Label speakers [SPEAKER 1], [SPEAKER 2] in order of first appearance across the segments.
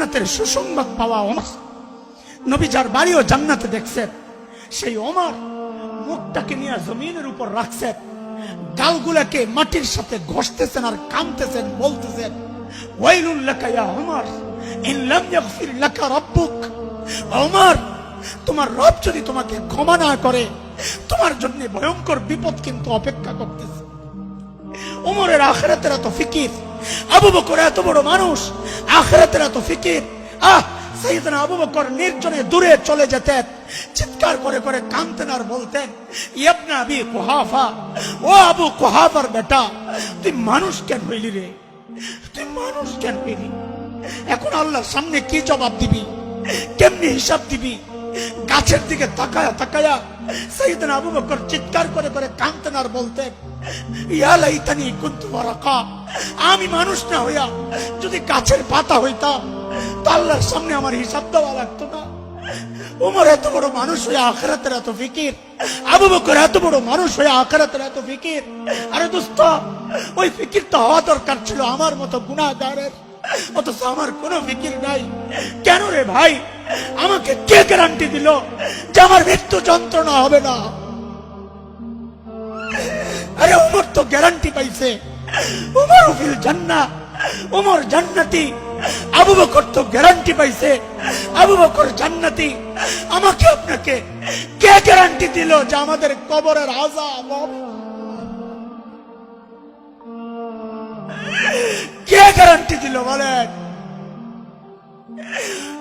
[SPEAKER 1] জান্নাতের সুসংবাদ পাওয়া ওমর। নবী যার বাড়িও জান্নাতে দেখছেন সেই ওমর মুখটাকে নিয়ে জমিনের উপর রাখছেন গালগুলাকে মাটির সাথে ঘষতেছেন আর কামতেছেন, বলতেছেন, ওয়াইলুন লাকা ইয়া ইন লাম ইয়াগফির লাকা রাব্বুক। ওমর, তোমার রব যদি তোমাকে ক্ষমা না করে, তোমার জন্য ভয়ঙ্কর বিপদ কিন্তু অপেক্ষা করতেছে। উমরের আখেরাতের এত ফিকির আবু বকর এত বড় মানুষ, আখেরাতের এত ফিকির। আহ, সাইয়েদনা আবু বকর নির্জনে দূরে চলে যেতেন, চিৎকার করে করে কাঁদতেন আর বলতেন ইবনা আবি কুহাফা, ও আবু কুহাফার বেটা, তুই মানুষ কেন হইলি রে? তুই মানুষ কেন হইলি? এখন আল্লাহর সামনে কি জবাব দিবি? কেমনি হিসাব দিবি? গাছের দিকে তাকায়া তাকায়া সাইয়েদনা আবু বকর চিৎকার করে করে কাঁদতেন আর বলতেন, ইয়া লাইতানি কুনতু ওয়ারাকা, আমি মানুষ না হইয়া যদি গাছের পাতা হইতাম, তো সামনে আমার হিসাব দেওয়া লাগতো না। উমর এত বড় মানুষ হয়ে আখরাতের এত ফিকির, আবু বকর এত বড় মানুষ হয়ে আখরাতের এত ফিকির। আরে দোস্ত, ওই ফিকির তো হওয়া দরকার ছিল আমার মতো গুণাগারের অথচ আমার কোনো ফিকির নাই। কেন রে ভাই? আমাকে কে গ্যারান্টি দিল যে আমার মৃত্যু যন্ত্রণা হবে না? আরে উমর তো গ্যারান্টি পাইছে। উমর ফিল জান্না। উমর জান্নাতি। আবু বকর তো গ্যারান্টি পাইছে। আবু বকর জান্নাতি। আমাকে আপনাকে কে গ্যারান্টি দিল যে আমাদের কবরের আজাব? কে গ্যারান্টি দিল বলেন?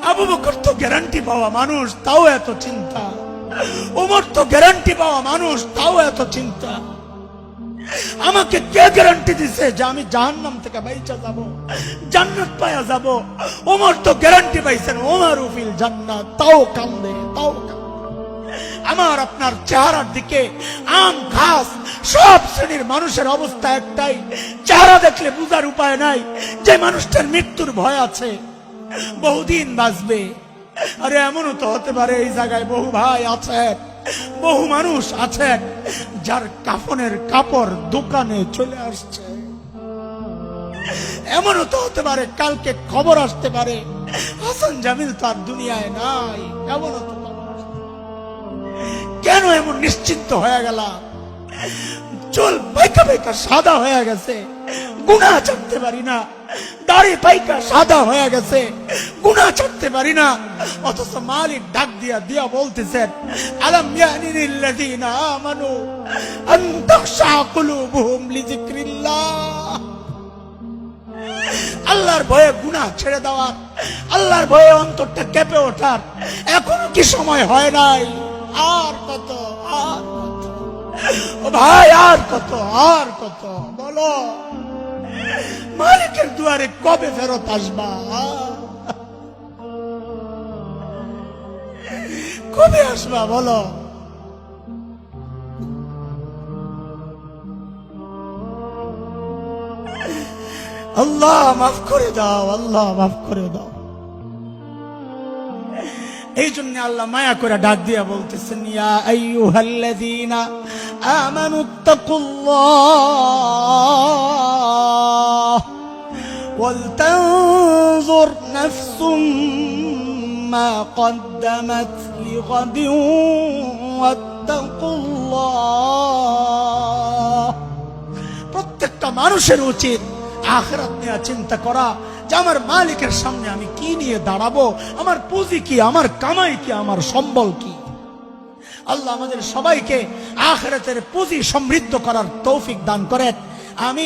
[SPEAKER 1] আবু বকর তো গ্যারান্টি পাওয়া মানুষ, তাও এত চিন্তা। উমর তো গ্যারান্টি পাওয়া মানুষ, তাও এত চিন্তা। আমাকে কে গ্যারান্টি দিছে যে আমি জাহান্নাম থেকে বাইচা যাব? জান্নাত পায়া যাব। ওমর তো গ্যারান্টি পাইছেন ওমর উফিল জান্নাত, তাও কান্দে, তাও আমার আপনার চেহারার দিকে আম, ঘাস, সব শ্রেণির মানুষের অবস্থা একটাই। চেহারা দেখলে বুঝার উপায় নাই। যে মানুষটার মৃত্যুর ভয় আছে বহুদিন বাঁচবে। আরে এমনও তো হতে পারে এই জায়গায় বহু ভাই আছেন বহু মানুষ আছেন যার কাফনের কাপড় দোকানে চলে আসছে। এমনও তো হতে পারে কালকে খবর আসতে পারে, হাসান জামিল তার দুনিয়ায় নাই, এমনও তো। কেন এমন নিশ্চিন্ত হয়ে গেলাম? চুল পাইকা পাইকা সাদা হয়ে গেছে গুণা ছাড়তে পারি না। দাড়ি পাইকা সাদা হয়ে গেছে। গুণা ছাড়তে পারি না। অথচ মালিক ডাক দিয়া দিয়া বলতেছেন, আলাম ইয়ানিল্লাযীনা আল্লাহর ভয়ে গুনাহ ছেড়ে দেওয়ার, আল্লাহর ভয়ে অন্তরটা কেঁপে ওঠার এখন কি সময় হয় নাই? আর কত আর কত। ভাই, আর কত আর কত, বলো। মালিকের দুয়ারে কবে ফেরত আসবা? কবে আসবা বলো? আল্লাহ মাফ করে দাও, আল্লাহ মাফ করে দাও। এই জন্য আল্লাহ মায়া করে ডাক দিয়া বলতেছেন, ইয়া আইয়ুহাল্লাযীনা আমানুত্তাকুল্লাহ ولتنظر نفس ما قدمت لغد واتقوا الله প্রত্যেকটা মানুষের উচিত আখরাত নিয়ে চিন্তা করা যে আমার মালিকের সামনে আমি কি নিয়ে দাঁড়াবো আমার পুঁজি কি আমার কামাই কি আমার সম্বল কি আল্লাহ আমাদের সবাইকে আখরাতের পুঁজি সমৃদ্ধ করার তৌফিক দান করেন। আমি